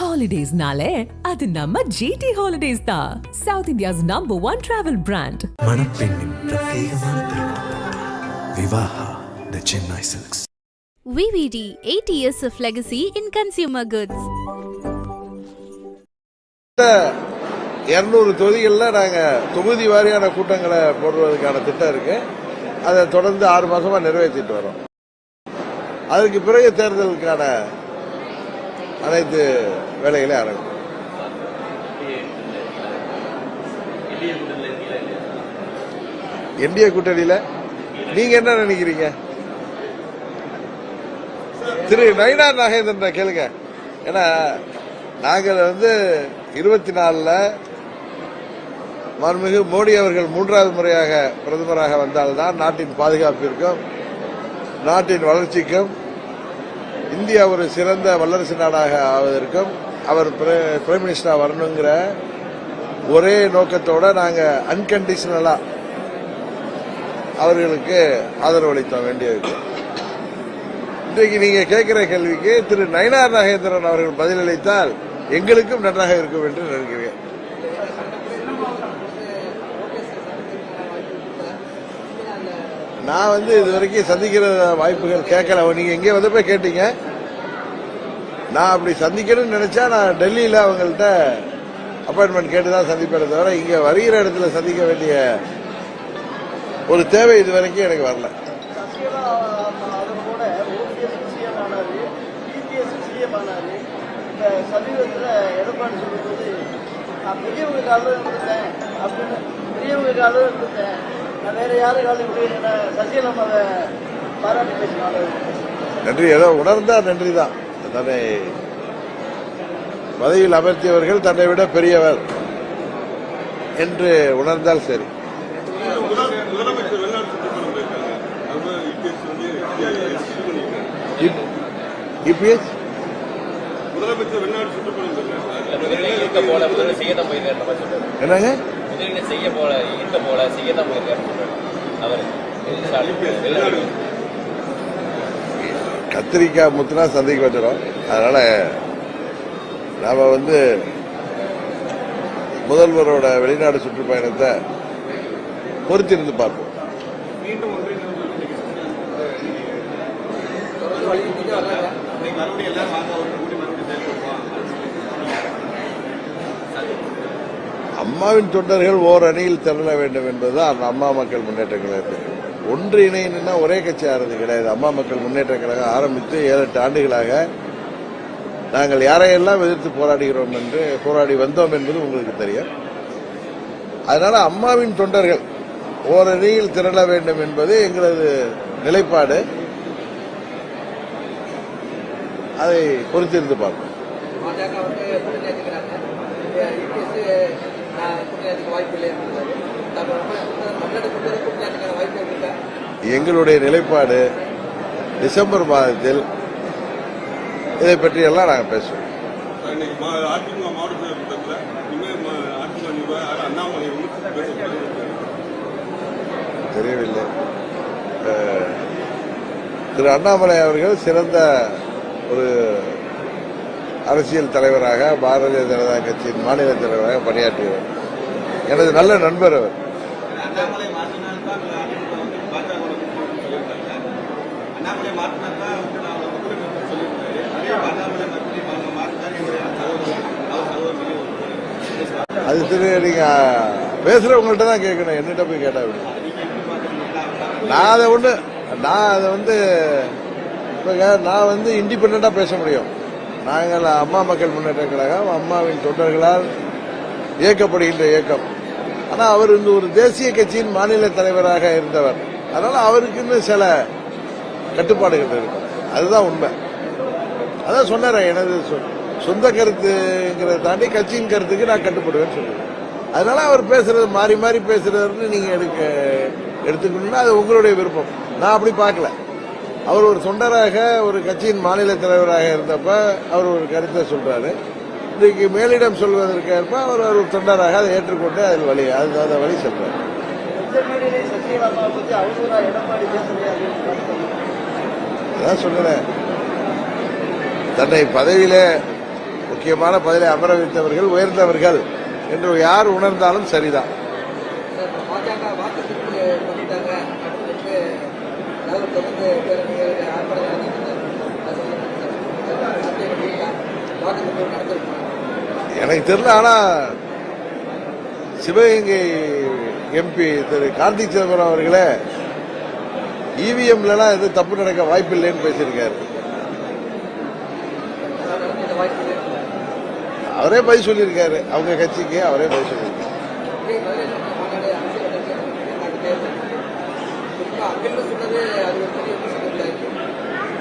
ஹாலிடேஸ்னாலே அது நம்ம ஜிடி ஹாலிடேஸ் தான் south India's number one travel brand மணப்பெண்ணின் பிரத்யேகமான Vivaha the Chennai silks VVD 80 years of legacy in consumer goods. இரநூறு தொகுதிகளில் நாங்கள் தொகுதி வாரியான கூட்டங்களை போடுவதற்கான திட்டம் இருக்கு. அதை தொடர்ந்து ஆறு மாசமா நிறைவேற்றிட்டு வரோம். அதற்கு பிறகு தேர்தலுக்கான அனைத்து வேலைகளை ஆரம்பிக்கும் என்டிஏ கூட்டணியில நீங்க என்ன நினைக்கிறீங்க? திரு நயினார் நாகேந்திரன் கேளுங்க. ஏன்னா நாங்கள் வந்து இருபத்தி நாலுல மன்மிகு மோடி அவர்கள் மூன்றாவது முறையாக பிரதமராக வந்தால்தான் நாட்டின் பாதுகாப்பிற்கும் நாட்டின் வளர்ச்சிக்கும் இந்தியா ஒரு சிறந்த வல்லரசு நாடாக ஆவதற்கும் அவர் பிரைம் மினிஸ்டராக வரணுங்கிற ஒரே நோக்கத்தோட நாங்கள் அன்கண்டிஷனலாக அவர்களுக்கு ஆதரவளித்த வேண்டியது. இன்றைக்கு நீங்க கேட்கிற கேள்விக்கு திரு நயனார் நாகேந்திரன் அவர்கள் பதிலளித்தால் எங்களுக்கும் நன்றாக இருக்கும் என்று நினைக்கிறேன். நான் வந்து இது வரைக்கும் சந்திக்கிற வாய்ப்புகள் கேட்கல. நீங்க எங்கே வந்தப்ப கேட்டீங்க? நான் அப்படி சந்திக்கணும்னு நினைச்சா நான் டெல்லியில அவங்கள்ட்ட அப்பாயின்மெண்ட் கேட்டு தான் சந்திப்பேன் தவிர இங்க வருகிற இடத்துல சந்திக்க வேண்டிய ஒரு தேவை இது வரைக்கும் எனக்கு வரல. அப்படின்னு அதை நன்றி. ஏதோ உணர்ந்தா நன்றி தான் தன்னை பதவியில் அமர்த்தியவர்கள் தன்னை விட பெரியவர் என்று உணர்ந்தால் சரி. இபிஎஸ்? என்னங்க? செய்ய போல இருக்க போல செய்ய தான் போயிருக்காரு. அவர். கத்திரிக்காய் முத்துனா சந்தைக்கு வந்துடும் அதனால நாம வந்து முதல்வரோட வெளிநாடு சுற்றுப்பயணத்தை பொறுத்திருந்து பார்ப்போம். அம்மாவின் தொண்டர்கள் ஓர் அணியில் திரள வேண்டும் என்பதுதான் அந்த அம்மா மக்கள் முன்னேற்ற கழகத்திற்கு ஒன்று இணையன்னா ஒரே கட்சி ஆறது கிடையாது. அம்மா மக்கள் முன்னேற்ற கழகம் ஆரம்பித்து ஏழு எட்டு ஆண்டுகளாக நாங்கள் யாரையெல்லாம் எதிர்த்து போராடுகிறோம் என்று போராடி வந்தோம் என்பது உங்களுக்கு தெரியும். அதனால அம்மாவின் தொண்டர்கள் ஓரணியில் திரள வேண்டும் என்பது எங்களது நிலைப்பாடு. அதை பொறுத்திருந்து பார்ப்போம். பாஜக வந்து வாய்ப்பு இல்லை எங்களுடைய நிலைப்பாடு டிசம்பர் மாதத்தில் இதை பற்றியெல்லாம் நாங்கள் பேசுவோம். தெரியவில்லை. அஹ், திரு அண்ணாமலை அவர்கள் சிறந்த ஒரு அரசியல் தலைவராக பாரதிய ஜனதா கட்சியின் மாநில தலைவராக பணியாற்றியவர். எனது நல்ல நண்பர் அவர். அண்ணாமலை மாற்றினால் தான் அதிமுக வந்து பாஜக சொல்லியிருக்காங்க அண்ணாமலை மாற்றினால் தான் வந்து நான் சொல்லியிருக்காரு. அதே அண்ணாமலை மாற்றினார் சகோதரர் அவர் சகோதரி அது திரு நீங்க பேசுறவங்கள்ட்ட தான் கேட்கணும். என்னிட்ட போய் கேட்டா? நான் அதை ஒண்ணு நான் அதை வந்து இப்ப நான் வந்து இண்டிபெண்டா பேச முடியும். நாங்கள் அம்மா மக்கள் முன்னேற்ற கழகம் அம்மாவின் தொண்டர்களால் இயக்கப்படுகின்ற இயக்கம். ஆனால் அவர் இந்த ஒரு தேசிய கட்சியின் மாநில தலைவராக இருந்தவர். அதனால் அவருக்குன்னு சில கட்டுப்பாடுகள் இருக்கும் அதுதான் உண்மை. அதான் சொன்னார் எனது சொ- சொந்த கருத்துங்கிறத தாண்டி கட்சியின் கருத்துக்கு நான் கட்டுப்படுவேன்னு சொல்லுவேன் அதனால அவர் பேசுறது மாறி மாறி பேசுறதுன்னு நீங்க எடுக்க எடுத்துக்கணும்னா அது உங்களுடைய விருப்பம். நான் அப்படி பார்க்கல. அவர் ஒரு தொண்டராக ஒரு கட்சியின் மாநில தலைவராக இருந்தப்ப அவர் ஒரு கருத்தை சொல்றாரு. இன்றைக்கு மேலிடம் சொல்வதற்கு ஏற்ப அவர் ஒரு தொண்டராக அதை ஏற்றுக்கொண்டு அதில் வழி அது அந்த வழி செல்வார் அதான் சொல்கிறேன் தன்னை பதவியில முக்கியமான பதவியை அமர வைத்தவர்கள் உயர்ந்தவர்கள் என்று யார் உணர்ந்தாலும் சரிதான். நடத்திருக்காங்க எனக்கு தெரியல ஆனா சிவகங்கை எம்பி திரு கார்த்திக் சிதம்பரம் அவர்களே இவிஎம்லாம் எதுவும் தப்பு நடக்க வாய்ப்பில்லைன்னு பேசியிருக்காரு. அவரே பதில் சொல்லியிருக்காரு. அவங்க கட்சிக்கு அவரே பதில் சொல்லியிருக்காரு அங்கிருந்து சொன்னது அது ஒரு பெரிய விஷயம் இருக்கு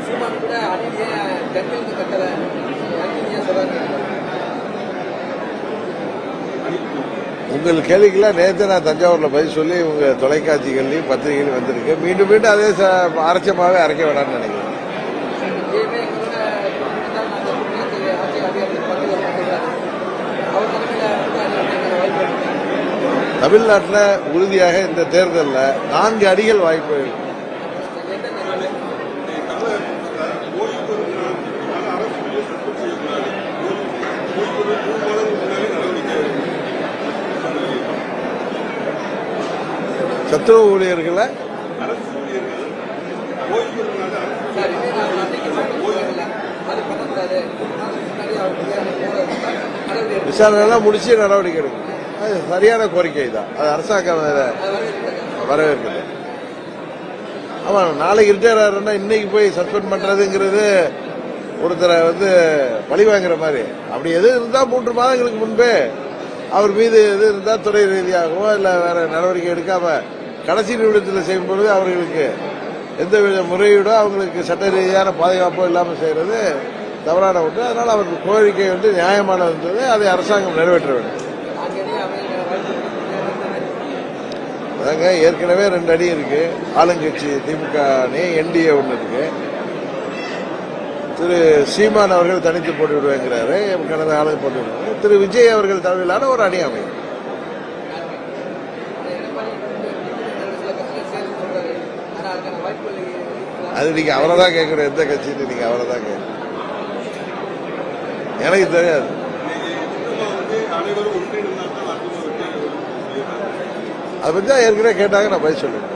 சீமான் கூட அநீதியை தென்கிழந்து கட்டலை அநீதியை சொல்றாங்க உங்கள் கேள்விக்கெல்லாம் நேற்று நான் தஞ்சாவூர்ல பதில் சொல்லி உங்க தொலைக்காட்சிகள்லையும் பத்திரிகைகளையும் வந்திருக்கேன் மீண்டும் மீண்டும் அதே ச- அரைச்சமாவே அரைக்க வேணாம்னு நினைக்கிறேன். தமிழ்நாட்டில் உறுதியாக இந்த தேர்தலில் நான்கு அடிகள் வாய்ப்பு இருக்கு. சத்துணவு ஊழியர்களை சார் இதே நான் அன்னைக்கு சொல்லல அது பண்ணக்கூடாது முன்னாடி தத்துவ ஊழியர்களை விசாரணைலாம் முடிச்சு நடவடிக்கை எடுக்கணும் அது சரியான கோரிக்கை தான். அது அரசாங்கம் அதை வரவேற்குது. ஆமாம் நாளைக்கு ரிட்டையர் ஆகிறோம்னா இன்னைக்கு போய் சஸ்பெண்ட் பண்ணுறதுங்கிறது ஒருத்தரை வந்து பழி வாங்குற மாதிரி. அப்படி எது இருந்தால் மூன்று மாதங்களுக்கு முன்பே அவர் மீது எது இருந்தால் துறை ரீதியாகவோ இல்லை வேற நடவடிக்கை எடுக்காமல் கடைசி நிமிடத்தில் செய்யும் பொழுது அவர்களுக்கு எந்த வித முறையீடோ அவங்களுக்கு சட்ட ரீதியான பாதுகாப்போ இல்லாமல் செய்யறது தவறான ஒன்று. அதனால் அவருக்கு கோரிக்கை வந்து நியாயமானது அதை அரசாங்கம் நிறைவேற்ற வேண்டும். அதாங்க ஏற்கனவே ரெண்டு அணி இருக்கு. ஆளுங்கட்சி திமுக அணி என்டிஏ ஒன்று இருக்கு. திரு சீமான் அவர்கள் தனித்து போட்டு விடுவேங்கிறாரு கடந்த ஆளுங்க போட்டு விடுவாங்க திரு விஜய் அவர்கள் தலைமையிலான ஒரு அணி அமையும். அது நீங்க அவரை தான் கேட்கணும். எந்த கட்சின்னு நீங்க அவரை தான் கேட்கணும். எனக்கு தெரியாது. அதை பத்தி தான் ஏற்கனவே கேட்டாங்க. நான் பதில் சொல்லுவேன்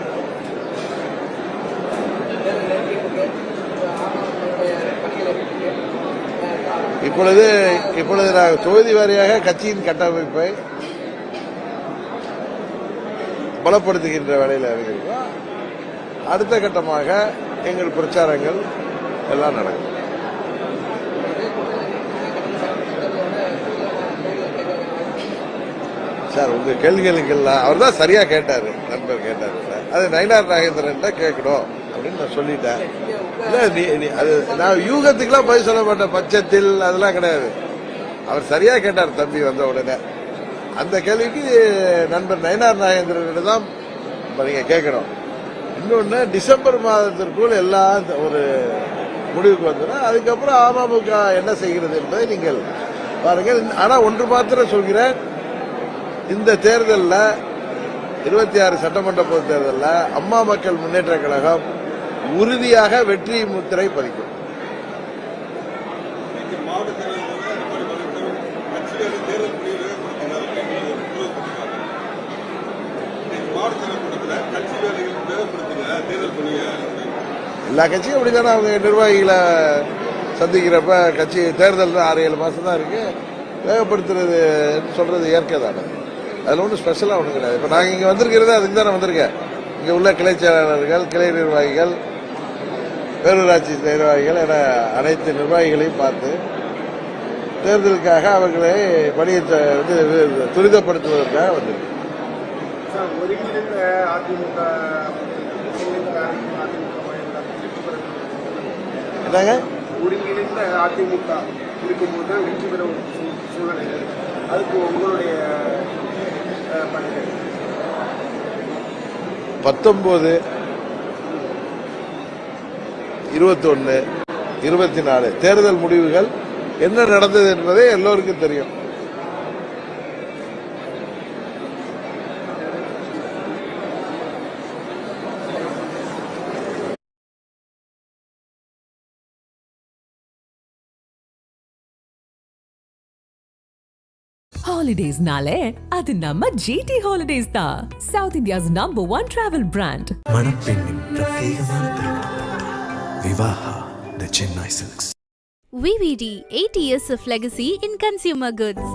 இப்பொழுது இப்பொழுது நான் தொகுதி வாரியாக கட்சியின் கட்டமைப்பை பலப்படுத்துகின்ற வேலையில் இருக்கிறோம் அடுத்த கட்டமாக எங்கள் பிரச்சாரங்கள் எல்லாம் நடக்கும். சார் உங்க கேள்விகளுக்கெல்லாம் அவர் தான் சரியா கேட்டாரு நண்பர் கேட்டாரு சார். அது நயினார் நாகேந்திரன் கேட்கணும் அப்படின்னு நான் சொல்லிட்டேன். இல்ல நீ அது நான் யூகத்துக்குலாம் பதில் சொல்ல மாட்டேன் பட்சத்தில் அதெல்லாம் கிடையாது. அவர் சரியா கேட்டார் தம்பி வந்த உடனே. அந்த கேள்விக்கு நண்பர் நயினார் நாகேந்திரன் தான் நீங்க கேட்கணும். இன்னொன்று டிசம்பர் மாதத்திற்குள் எல்லாம் ஒரு முடிவுக்கு வந்துடும். அதுக்கப்புறம் அமமுக என்ன செய்கிறது என்பதை நீங்கள் பாருங்கள். ஆனால் ஒன்று மாத்திரம் சொல்கிறேன். இந்த தேர்தலில் இருபத்தி ஆறு சட்டமன்ற பொது தேர்தலில் அம்மா மக்கள் முன்னேற்ற கழகம் உறுதியாக வெற்றி முத்திரை பதிக்கும். எல்லா கட்சியும் அப்படித்தானே அவங்க நிர்வாகிகளை சந்திக்கிறப்ப கட்சி தேர்தல் ஆறு ஏழு மாசம் தான் இருக்கு. வேகப்படுத்துறது சொல்றது இயற்கை தானே. அதுல ஒன்றும் ஸ்பெஷலாக ஒன்றும் கிடையாது. இப்போ நாங்கள் இங்கே வந்திருக்கிறது அதுக்கு தானே வந்திருக்கேன். இங்கே உள்ள கிளை செயலாளர்கள் கிளை நிர்வாகிகள் பேரூராட்சி நிர்வாகிகள் என அனைத்து நிர்வாகிகளையும் பார்த்து தேர்தலுக்காக அவர்களை பணியை வந்து துரிதப்படுத்துவதற்காக வந்திருக்கு ஒருங்கிணைந்த அதிமுக என்னங்க? ஒருங்கிணைந்த அதிமுக இருக்கும்போது தான் வெற்றி பெற ஒரு சூ- சூழ்நிலை அதுக்கு உங்களுடைய பணிகள்? பத்தொன்பது இருபத்தொன்னு இருபத்தி நாலு தேர்தல் முடிவுகள் என்ன நடந்தது என்பதை எல்லோருக்கும் தெரியும். ஹாலிடேஸ்னாலே அது நம்ம ஜிடி ஹாலிடேஸ் தான் south India's number one travel brand மணப்பெண்ணின் பிரத்யேகமான Vivaha the Chennai silks VVD 8 years of legacy in consumer goods.